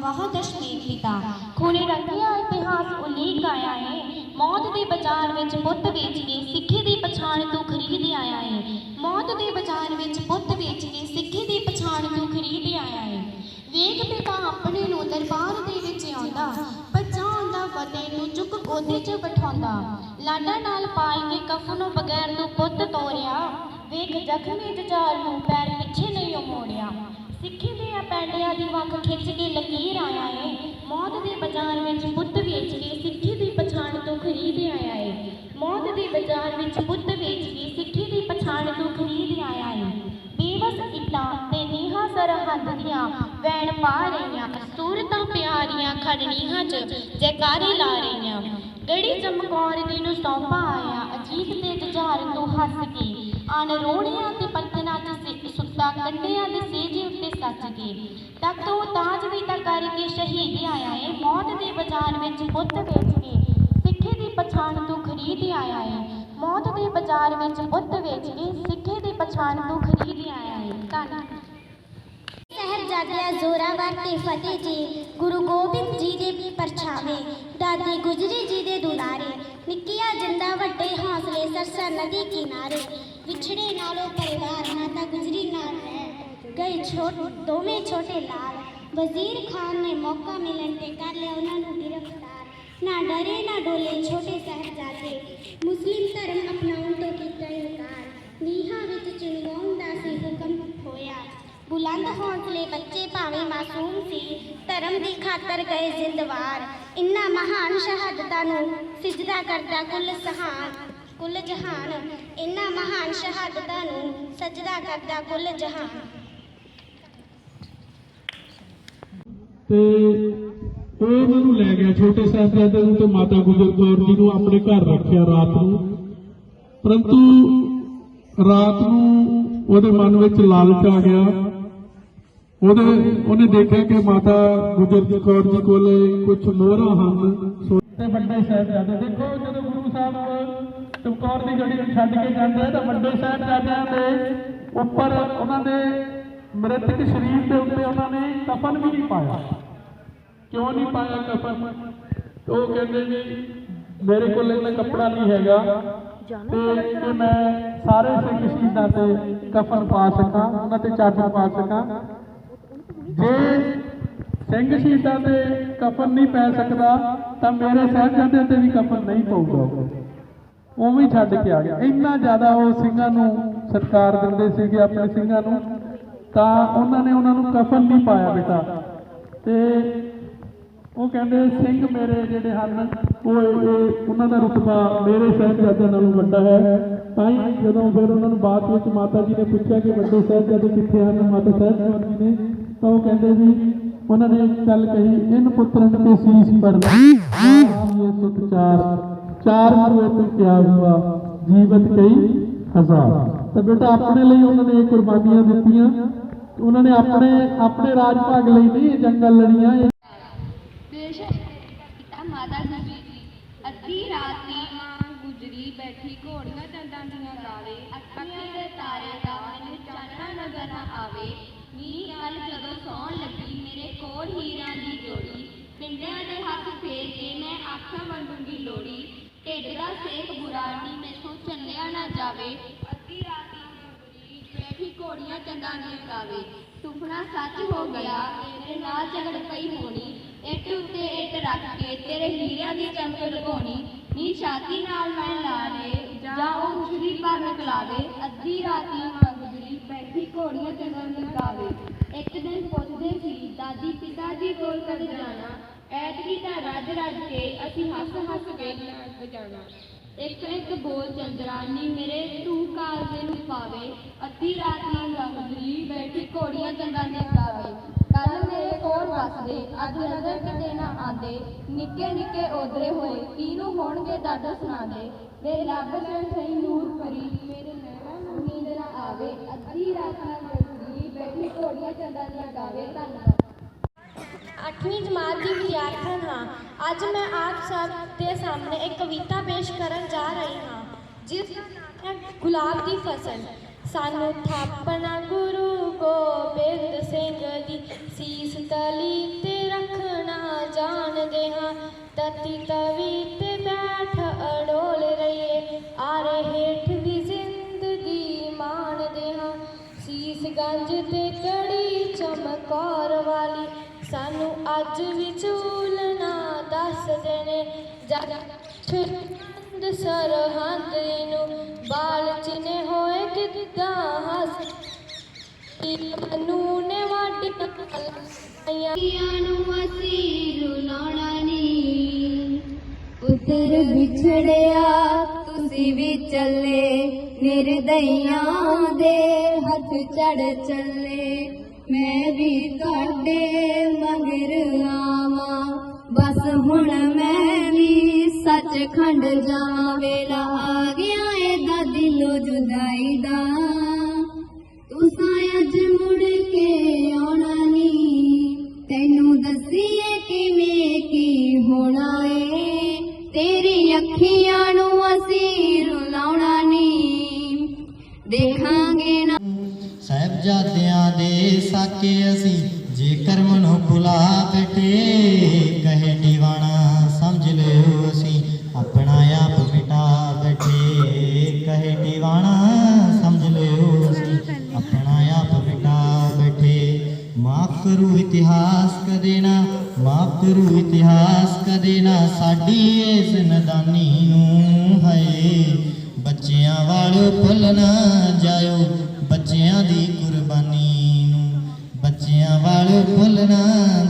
ਵਾਹ ਦਸ਼ਮੇਖ ਹਿਤਾ ਖੂਨੇ ਰੰਗਿਆ ਇਤਿਹਾਸ ਉਲੀਕ ਆਇਆ ਏ ਮੌਤ ਦੇ ਬਾਜ਼ਾਰ ਵਿੱਚ ਪੁੱਤ ਵੇਚ ਕੇ ਸਿੱਖੀ ਦੀ ਪਛਾਣ ਤੂੰ ਖਰੀਦ ਆਇਆ ਏ ਮੌਤ ਦੇ ਬਾਜ਼ਾਰ ਵਿੱਚ ਪੁੱਤ ਵਿੱਚ ਆਉਂਦਾ ਬੱਚਾ ਫਤਿਹ ਨੂੰ ਚੁੱਕ ਗੋਦੀ 'ਚ ਬਿਠਾਉਂਦਾ। ਲਾਡਾ ਨਾਲ ਪਾਲ ਕੇ ਕਫਨੋਂ ਬਗੈਰ ਤੂੰ ਪੁੱਤ ਤੋਰਿਆ। ਵੇਖ ਜ਼ਖਮੀ ਜਜਾਲ ਨੂੰ ਪੈਰ ਪਿੱਛੇ ਨਹੀਂ ਮੋੜਿਆ ਸਿੱਖੀ ਦੇ ਪੈਂਡਿਆਂ ਦੀ ਵੰਗ ਖਿੱਚ ਕੇ ਲਕੀਰ ਆਇਆ ਏ। ਮੌਤ ਦੇ ਬਾਜ਼ਾਰ ਵਿੱਚ ਪੁੱਤ ਵੇਚ ਕੇ ਸਿੱਖੀ ਦੀ ਪਛਾਣ ਤੂੰ ਖਰੀਦ ਆਇਆ ਏ। ਮੌਤ ਦੇ ਬਾਜ਼ਾਰ ਵਿੱਚ ਪੁੱਤ ਵੇਚ ਕੇ ਸਿੱਖੀ ਦੀ ਪਛਾਣ ਤੋਂ ਖਰੀਦ ਆਇਆ ਏ। ਬੇਵਸ ਇੱਟਾਂ ਤੇ ਨੀਹਾਂ ਸਰਹੱਦ ਦੀਆਂ ਵੈਣ ਪਾ ਰਹੇ ਪਿਆਰੀਆਂ ਖੜਨੀਆਂ 'ਚ, ਜੈਕਾਰੇ ਲਾ ਰਹੀਆਂ ਗੜੀ ਚਮਕੌਰ ਦੀ ਨੂੰ ਸੌਂਪਾ ਆਇਆ, ਅਜੀਤ ਤੇ ਜੁਝਾਰ ਤੋਂ ਹੱਸ ਕੇ। ਆਨ ਰੋਣਿਆਂ ਤੇ ਪੱਤਨਾਂ 'ਚ ਸੁੱਤਾ, ਕੰਡਿਆਂ ਦੇ ਸੇਜੇ ਉੱਤੇ ਸੱਜ ਕੇ। ਤੱਕ ਤੋਂ ਤਾਜ ਵੀ ਤਾਂ ਕਰਕੇ ਸ਼ਹੀਦ ਆਇਆ ਏ, ਮੌਤ ਦੇ ਬਾਜ਼ਾਰ ਵਿੱਚ ਪੁੱਤ ਵੇਚ ਕੇ। ਸਿੱਖੀ ਦੀ ਪਛਾਣ ਤੂੰ ਖਰੀਦ ਆਇਆ ਏ, ਮੌਤ ਦੇ ਬਾਜ਼ਾਰ ਵਿੱਚ ਪੁੱਤ ਵੇਚ ਕੇ, ਸਿੱਖੇ ਦੀ ਪਛਾਣ ਤੂੰ ਖਰੀਦ ਆਇਆ ਏ। ਧੰਨਵਾਦ ਸਾਹਿਬਜ਼ਾਦਿਆਂ ਜ਼ੋਰਾਵਰ ਤੇ ਫਤਿਹ ਜੀ। ਗੁਰੂ ਗੋਬਿੰਦ ਜੀ ਦੇ ਪਰਛਾਵੇਂ। ਦਾਦੀ ਗੁਜਰੀ ਜੀ ਦੇ ਦੁਲਾਰੇ। ਨਿੱਕੀਆਂ ਜਿੰਦਾ ਵੱਡੇ ਹੌਸਲੇ ਸਰਸਾ ਨਦੀ ਕਿਨਾਰੇ। ਵਿਛੜੇ ਨਾਲੋਂ ਪਰਿਵਾਰ ਮਾਤਾ ਗੁਜਰੀ ਨਾਲ ਹੈ। ਗਏ ਛੋਟ, ਦੋਵੇਂ ਛੋਟੇ ਲਾਲ। ਵਜ਼ੀਰ ਖਾਨ ਨੇ ਮੌਕਾ ਮਿਲਣ ਤੇ ਕਰ ਲਿਆ ਉਹਨਾਂ ਨੂੰ ਗ੍ਰਿਫਤਾਰ। ਨਾ ਡਰੇ, ਨਾ ਡੋਲੇ ਛੋਟੇ ਸਾਹਿਬਜ਼ਾਦੇ। ਮੁਸਲਿਮ ਧਰਮ ਦੀ ਖਾਤਰ ਗਏ ਜ਼ਿੰਦਵਾਰ। ਇਨ੍ਹਾਂ ਮਹਾਨ ਸ਼ਹਾਦਤਾਂ ਨੂੰ ਸਿਜਦਾ ਕਰਦਾ ਕੁੱਲ ਸਹਾਨ ਕੁੱਲ ਜਹਾਨ। ਇਨ੍ਹਾਂ ਮਹਾਨ ਸ਼ਹਾਦਤਾਂ ਨੂੰ ਸਜਦਾ ਕਰਦਾ ਕੁੱਲ ਜਹਾਨ। ਤੇ ਉਹ ਉਹਨਾਂ ਨੂੰ ਲੈ ਗਿਆ ਛੋਟੇ ਸਾਹਿਬਜ਼ਾਦੇ ਨੂੰ ਤੇ ਮਾਤਾ ਗੁਜਰ ਕੌਰ ਜੀ ਨੂੰ ਆਪਣੇ ਘਰ ਰੱਖਿਆ ਰਾਤ ਨੂੰ। ਪਰੰਤੂ ਰਾਤ ਨੂੰ ਉਹਦੇ ਮਨ ਵਿੱਚ ਲਾਲਚ ਆ ਗਿਆ। ਉਹਦੇ ਉਹਨੇ ਦੇਖਿਆ ਕਿ ਮਾਤਾ ਗੁਜਰ ਕੌਰ ਜੀ ਕੋਲੇ ਕੁਝ ਮੋਹਰਾਂ ਹਨ। ਤੇ ਵੱਡੇ ਸਾਹਿਬਜ਼ਾਦੇ, ਦੇਖੋ ਜਦੋਂ ਗੁਰੂ ਸਾਹਿਬ ਚਮਕੌਰ ਦੀ ਗੜੀ ਨੂੰ ਛੱਡ ਕੇ ਜਾਂਦੇ ਆ, ਤਾਂ ਵੱਡੇ ਸਾਹਿਬਜ਼ਾਦਿਆਂ ਦੇ ਉੱਪਰ ਉਹਨਾਂ ਦੇ ਮ੍ਰਿਤਕ ਸਰੀਰ ਦੇ ਉੱਤੇ ਉਹਨਾਂ ਨੇ ਕਫਨ ਵੀ ਨਹੀਂ ਪਾਇਆ। ਕਿਉਂ ਨਹੀਂ ਪਾਇਆ ਕਫਨ? ਉਹ ਕਹਿੰਦੇ ਵੀ ਮੇਰੇ ਕੋਲ ਇੰਨਾ ਕੱਪੜਾ ਨਹੀਂ ਹੈਗਾ ਤੇ ਕਿ ਮੈਂ ਸਾਰੇ ਸਿੱਖ ਸ਼ਹੀਦਾਂ ਤੇ ਕਫਨ ਪਾ ਸਕਾਂ, ਉਹਨਾਂ ਤੇ ਚਾਦਰ ਪਾ ਸਕਾਂ ਜੇ ਸਿੰਘ ਸ਼ਹੀਦਾਂ ਤੇ ਕਫਨ ਨਹੀਂ ਪੈ ਸਕਦਾ, ਤਾਂ ਮੇਰੇ ਸਾਹਿਬਜ਼ਾਦਿਆਂ ਤੇ ਵੀ ਕਫਨ ਨਹੀਂ ਪਊਗਾ। ਉਵੇਂ ਹੀ ਛੱਡ ਕੇ ਆ ਗਿਆ। ਇੰਨਾ ਜ਼ਿਆਦਾ ਉਹ ਸਿੰਘਾਂ ਨੂੰ ਸਤਿਕਾਰ ਦਿੰਦੇ ਸੀਗੇ, ਆਪਣੇ ਸਿੰਘਾਂ ਨੂੰ। ਤਾਂ ਉਹਨਾਂ ਨੇ ਉਹਨਾਂ ਨੂੰ ਕਫਨ ਨਹੀਂ ਪਾਇਆ ਬੇਟਾ। ਤੇ ਉਹ ਕਹਿੰਦੇ, ਸਿੰਘ ਮੇਰੇ ਜਿਹੜੇ ਹਨ, ਉਹ ਉਹਨਾਂ ਦਾ ਰੁਤਬਾ ਮੇਰੇ ਸਾਹਿਬਜ਼ਾਦਿਆਂ ਨਾਲੋਂ ਵੱਡਾ ਹੈ। ਤਾਂ ਹੀ ਜਦੋਂ ਫਿਰ ਉਹਨਾਂ ਨੂੰ ਬਾਅਦ ਵਿੱਚ ਮਾਤਾ ਜੀ ਨੇ ਪੁੱਛਿਆ ਕਿ ਵੱਡੇ ਸਾਹਿਬਜ਼ਾਦੇ ਕਿੱਥੇ ਹਨ? ਮਾਤਾ ਸਾਹਿਬ ਜੀ ਨੇ ਤਾਂ ਉਹ ਕਹਿੰਦੇ ਵੀ ਉਹਨਾਂ ਨੇ ਗੱਲ ਕਹੀ, ਇਨ ਪੁੱਤਰਨ ਤੇ ਸੀਸ ਪਰ ਇਹ ਸੁਤ ਚਾਰ। ਚਾਰ ਮਰਵੇ ਤੇ ਕਿਆ ਹੁਆ, ਜੀਵਤ ਕਈ ਹਜ਼ਾਰ। ਤਾਂ ਬੇਟਾ, ਆਪਣੇ ਲਈ ਉਹਨਾਂ ਨੇ ਇਹ ਕੁਰਬਾਨੀਆਂ ਦਿੱਤੀਆਂ। ਉਹਨਾਂ ਨੇ ਆਪਣੇ ਆਪਣੇ ਰਾਜ ਭਾਗ ਲਈ ਨਹੀਂ, ਇਹ ਜੰਗਾਂ ਲੜੀਆਂ, ਇਹ ਬੇਸ਼ੱਕ। ਪਿਤਾ ਮਾਤਾ ਗੁਜਰੀ ਜੀ, ਅੱਧੀ ਰਾਤੀ ਮਾਂ ਗੁਜਰੀ, ਬੈਠੀ ਘੋੜੀਆਂ ਚੰਦਾਂ ਦੀਆਂ ਗਾਵੇ ਅੱਖੀਆਂ ਦੇ ਤਾਰੇ ਦਾ ਮੈਨੂੰ ਚਾਨਣਾ ਨਜ਼ਰ ਨਾ ਆਵੇ ਨੀ ਕੱਲ ਜਦੋਂ ਸੌਣ ਲੱਗੀ ਮੇਰੇ ਕੋਲ ਹੀਰਾਂ ਦੀ ਜੋੜੀ। ਪਿੰਡਿਆਂ ਦੇ ਹੱਥ ਫੇਰ ਕੇ ਮੈਂ ਆਖਾਂ ਵੰਡੂੰਗੀ ਲੋੜੀ। ਢਿੱਡ ਦਾ ਸੇਕ ਬੁਰਾ ਨੀ ਮੈਥੋਂ ਚੱਲਿਆ ਨਾ ਜਾਵੇ। ਅੱਧੀ ਰਾਤੀ ਮਾਂ ਬੈਠੀ ਘੋੜੀਆਂ ਚੰਦਾਂ ਦੀਆਂ ਗਾਵੇ। ਸੁਪਨਾ ਸੱਚ ਹੋ ਗਿਆ, ਤੇਰੇ ਨਾਲ ਝਗੜ ਪਈ ਹੋਣੀ। ਇੱਟ ਉੱਤੇ ਇੱਟ ਰੱਖ ਕੇ ਤੇਰੇ ਹੀਰਿਆਂ ਦੀ ਚਮਕ ਲਗਾਉਣੀ ਨੀ ਛਾਤੀ ਨਾਲ ਮੈਂ ਲਾ ਲੇ, ਜਾਂ ਉਹ ਉਸਦੀ ਪਰ ਨਿਕਲਾਵੇ ਅੱਧੀ ਰਾਤੀ ਮਾਂ ਘੋੜੀਆਂ ਚੰਗਨ ਲਗਾਵੇ ਇੱਕ ਦਿਨ ਪੁੱਛਦੇ ਸੀ, ਦਾਦੀ ਪਿਤਾ ਜੀ ਕੋਲ ਕਦ ਜਾਣਾ? ਐਤਕੀ ਤਾਂ ਰੱਜ ਰੱਜ ਕੇ ਅਸੀਂ ਹੱਸ ਹੱਸ ਕੇ ਨਾਚ ਵਜਾਣਾ ਇੱਕ ਇੱਕ ਬੋਲ ਚੰਦਰਾ ਮੇਰੇ, ਤੂੰ ਕਾਲਜੇ ਨੂੰ ਪਾਵੇ। ਅੱਧੀ ਰਾਤ ਨੂੰ ਗੁਜਰੀ ਬੈਠੀ ਘੋੜੀਆਂ ਚੰਦਾਂ ਦੇ ਗਾਵੇ ਕੱਲ ਮੇਰੇ ਅੱਜ ਨਜ਼ਰ ਕਿਤੇ ਨਾ ਆਂਦੇ ਨਿੱਕੇ ਨਿੱਕੇ ਓਦਰੇ ਹੋਏ ਕਿਹਨੂੰ ਹੋਣਗੇ ਦਾਦਾ ਸੁਣਾਦੇ ਵੇ ਲੱਭ ਚੜ ਸਹੀ ਨੂਰ ਭਰੀ ਮੇਰੇ ਨੈਣਾਂ ਨੂੰ ਨੀਂਦ ਨਾ ਆਵੇ, ਅੱਧੀ ਰਾਤ ਨੂੰ ਗੁਜਰੀ ਬੈਠੀ ਘੋੜੀਆਂ ਚੰਦਾਂ ਦੀਆਂ ਗਾਵੇ, ਧੰਨਵਾਦ। ਅੱਠਵੀਂ ਜਮਾਤ ਦੀ ਵਿਦਿਆਰਥਣ ਹਾਂ। ਅੱਜ ਮੈਂ ਆਪ ਸਭ ਦੇ ਸਾਹਮਣੇ ਇੱਕ ਕਵਿਤਾ ਪੇਸ਼ ਕਰਨ ਜਾ ਰਹੀ ਹਾਂ, ਜਿਸ ਦਾ ਨਾਮ ਹੈ ਗੁਲਾਬ ਦੀ ਫਸਲ। ਸਾਨੂੰ ਥਾਪਣਾ ਗੁਰੂ ਗੋਬਿੰਦ ਸਿੰਘ ਦੀ ਸੀਸ ਤਲੀ ਤੇ ਰੱਖਣਾ ਜਾਣਦੇ ਹਾਂ ਤਤੀ ਤਵੀ ਤੇ ਬੈਠ ਅੜੋਲ ਰਹੀਏ ਆਰੇ ਹੇਠ ਵੀ ਜ਼ਿੰਦਗੀ ਮਾਣਦੇ ਹਾਂ ਸੀਸ ਗੰਜ ਤੇ ਕੜੀ ਚਮਕੌਰ ਵਾਲੀ ਸਾਨੂੰ ਅੱਜ ਵੀ ਝੂਲਣਾ ਦੱਸਦੇ ਨੇ ਜਦ ਛੁੰਦ ਸਰਹੰਦ ਨੂੰ ਬਾਲਚ ਨੇ ਹੋਏ ਕਿੱਦਾਂ ਹੱਸ ਮਨੂੰ ਨੇ ਵਾਡੀਆਂ ਲਾਈਆਂ ਨੂੰ ਅਸੀਂ ਰੁਲਾਉਣਾ ਨਹੀਂ। ਉਤਰ ਵਿਛੜਿਆ, ਤੁਸੀਂ ਵੀ ਚੱਲੇ, ਨਿਰਦਈਆਂ ਦੇ ਹੱਥ ਚੜ ਚੱਲੇ। ਮੈਂ ਵੀ ਤੁਹਾਡੇ ਮਗਰ ਆਵਾਂ। ਬਸ ਹੁਣ ਮੈਂ ਵੀ ਸੱਚਖੰਡ ਜਾਵਾਂ ਵੇਲਾ ਆ ਗਿਆ ਦਿਲੋਂ ਜੁਦਾਈ ਦਾ ਤੁਸਾਂ ਅੱਜ ਮੁੜ ਕੇ ਆਉਣਾ ਨਹੀਂ ਤੈਨੂੰ ਦੱਸੀਏ ਕਿਵੇਂ ਕੀ ਹੋਣਾ ਏ ਤੇਰੀ ਅੱਖੀਆਂ ਨੂੰ ਅਸੀਂ ਰੁਲਾਉਣਾ ਨਹੀਂ ਦੇਖਾਂਗੇ ਨਾ ਸਾਹਿਬਜ਼ਾਦਿਆਂ ਦੇ ਸਾਕੇ ਅਸੀਂ ਜੇਕਰ ਮਨੋਂ ਭੁਲਾ ਬੈਠੇ, ਕਹੇ ਦੀਵਾਨਾ ਕਦੇ ਨਾ ਵਾਪਰੂ ਇਤਿਹਾਸ ਕਦੇ ਨਾ, ਸਾਡੀ ਇਸ ਨਦਾਨੀ ਨੂੰ ਹੈ ਬੱਚਿਆਂ ਵਾਲੋ ਭੁੱਲ ਨਾ ਜਾਇਓ, ਬੱਚਿਆਂ ਦੀ ਕੁਰਬਾਨੀ ਨੂੰ। ਬੱਚਿਆਂ ਵਾਲੋ ਭੁੱਲ ਨਾ